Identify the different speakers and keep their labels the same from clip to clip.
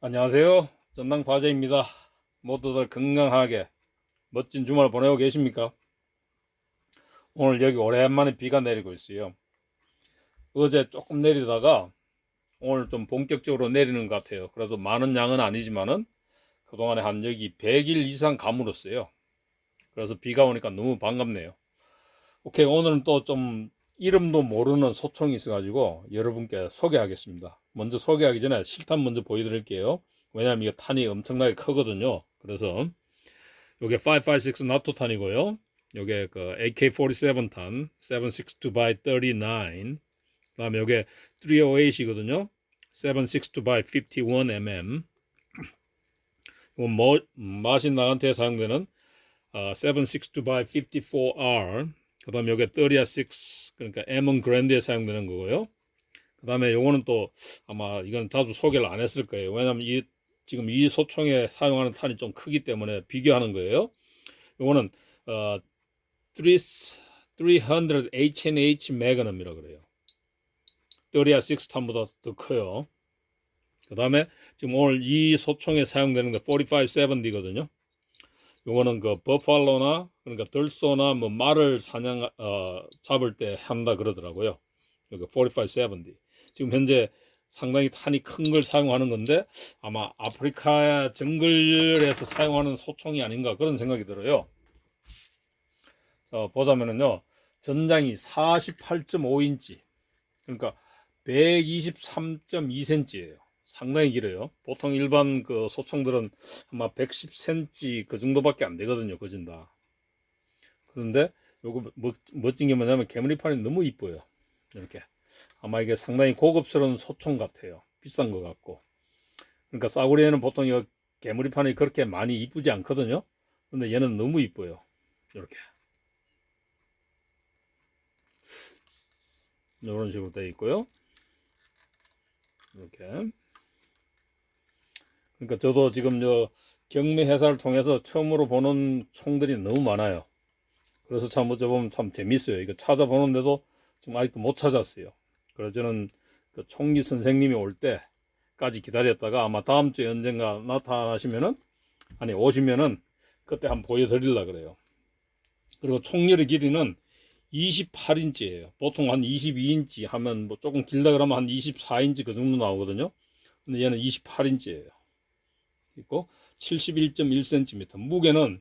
Speaker 1: 안녕하세요. 전남 과제입니다. 모두들 건강하게 멋진 주말 보내고 계십니까? 오늘 여기 오랜만에 비가 내리고 있어요. 어제 조금 내리다가 오늘 좀 본격적으로 내리는 것 같아요. 그래도 많은 양은 아니지만은 그동안에 한 여기 100일 이상 가물었어요. 그래서 비가 오니까 너무 반갑네요. 오케이, 오늘은 또 좀 이름도 모르는 소총이 있어가지고 여러분께 소개하겠습니다. 먼저 소개하기 전에 실탄 먼저 보여드릴게요. 왜냐하면 이게 탄이 엄청나게 크거든요. 그래서 요게 556 나토 탄이고요. 요게 그 AK47 탄 762 by 39. 그다음에 요게 308이거든요. 762 by 51mm. 이건 뭐 마신 나한테 사용되는 어, 762 by 54R. 그 다음에 요게 36 그러니까 M 그랜드에 사용되는 거고요. 그 다음에 요거는 또 아마 이건 자주 소개를 안 했을 거예요. 왜냐면 이 지금 이 소총에 사용하는 탄이 좀 크기 때문에 비교하는 거예요. 요거는 어 300 H&H 매그넘이라 그래요. 36 탄보다 더 커요. 그 다음에 지금 오늘 이 소총에 사용되는 게 4570거든요. 요거는 그 버팔로나 그러니까 들소나 뭐 말을 사냥 어 잡을 때 한다 그러더라고요. 여기 4570. 지금 현재 상당히 탄이 큰 걸 사용하는 건데 아마 아프리카 정글에서 사용하는 소총이 아닌가 그런 생각이 들어요. 자, 보자면은요. 전장이 48.5인치. 그러니까 123.2cm예요. 상당히 길어요. 보통 일반 그 소총들은 아마 110cm 그 정도밖에 안 되거든요. 거진다. 그런데 요거 멋, 멋진 게 뭐냐면 개머리판이 너무 이뻐요. 이렇게. 아마 이게 상당히 고급스러운 소총 같아요. 비싼 것 같고. 그러니까 싸구려에는 보통 이 개머리판이 그렇게 많이 이쁘지 않거든요. 근데 얘는 너무 이뻐요. 이렇게. 이런 식으로 되어 있고요. 이렇게. 그러니까 저도 지금 저 경매 회사를 통해서 처음으로 보는 총들이 너무 많아요. 그래서 참 어쩌 보면 참 재밌어요. 이거 찾아보는데도 지금 아직도 못 찾았어요. 그래서 저는 그 총리 선생님이 올 때까지 기다렸다가 아마 다음 주에 언젠가 나타나시면은 아니 오시면은 그때 한번 보여드리려 그래요. 그리고 총열의 길이는 28인치예요. 보통 한 22인치 하면 뭐 조금 길다 그러면 한 24인치 그 정도 나오거든요. 근데 얘는 28인치예요. 있고 71.1cm 무게는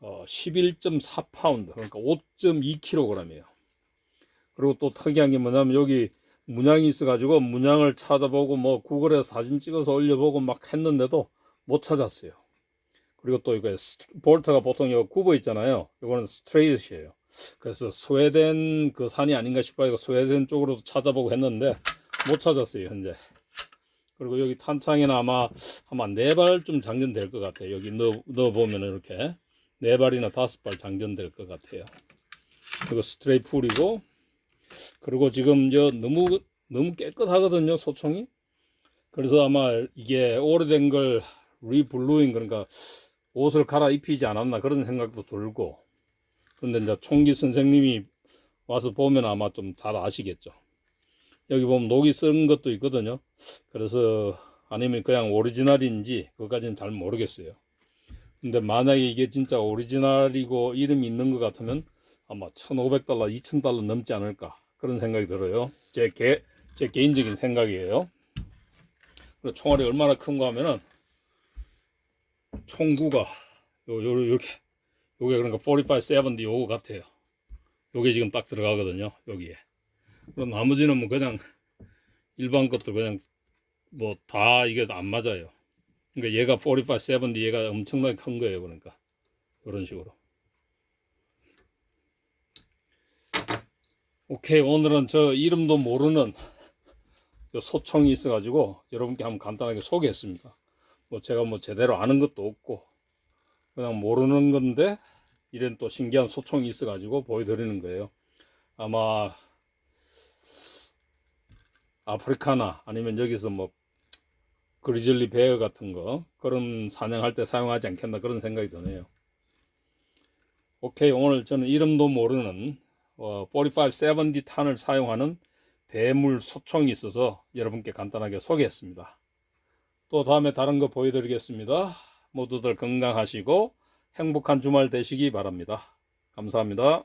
Speaker 1: 어, 11.4파운드 그러니까 5.2kg이에요. 그리고 또 특이한 게 뭐냐면 여기 문양이 있어가지고 문양을 찾아보고 뭐 구글에서 사진 찍어서 올려보고 막 했는데도 못 찾았어요. 그리고 또 이거 볼트가 보통 이거 굽어 있잖아요. 이거는 스트레이트예요. 그래서 스웨덴 그 산이 아닌가 싶어요. 스웨덴 쪽으로 찾아보고 했는데 못 찾았어요 현재. 그리고 여기 탄창에는 아마 아마 네 발 좀 장전될 것 같아요. 여기 넣어, 넣어 보면 이렇게 네 발이나 다섯 발 장전될 것 같아요. 그리고 스트레이 풀이고 그리고 지금 저 너무 너무 깨끗하거든요 소총이. 그래서 아마 이게 오래된 걸 리블루잉 그러니까 옷을 갈아 입히지 않았나 그런 생각도 들고. 그런데 이제 총기 선생님이 와서 보면 아마 좀 잘 아시겠죠. 여기 보면 녹이 쓴 것도 있거든요. 그래서 아니면 그냥 오리지널인지 그것까지는 잘 모르겠어요. 근데 만약에 이게 진짜 오리지널이고 이름이 있는 것 같으면 아마 1,500달러, 2,000달러 넘지 않을까 그런 생각이 들어요. 제 개, 제 개인적인 생각이에요. 그리고 총알이 얼마나 큰가 하면은 총구가 요, 요, 요렇게 요게 그러니까 45, 70 요거 같아요. 요게 지금 딱 들어가거든요. 여기에. 그럼 나머지는 뭐 그냥 일반 것들 그냥 뭐 다 이게 안 맞아요. 그러니까 얘가 45, 70 얘가 엄청나게 큰 거예요. 그러니까 이런 식으로. 오케이 오늘은 저 이름도 모르는 요 소총이 있어가지고 여러분께 한번 간단하게 소개했습니다. 뭐 제가 뭐 제대로 아는 것도 없고 그냥 모르는 건데 이런 또 신기한 소총이 있어가지고 보여드리는 거예요. 아마 아프리카나 아니면 여기서 뭐 그리즐리 베어 같은 거 그런 사냥할 때 사용하지 않겠나 그런 생각이 드네요. 오케이 오늘 저는 이름도 모르는 어, 45, 70 탄을 사용하는 대물 소총이 있어서 여러분께 간단하게 소개했습니다. 또 다음에 다른 거 보여드리겠습니다. 모두들 건강하시고 행복한 주말 되시기 바랍니다. 감사합니다.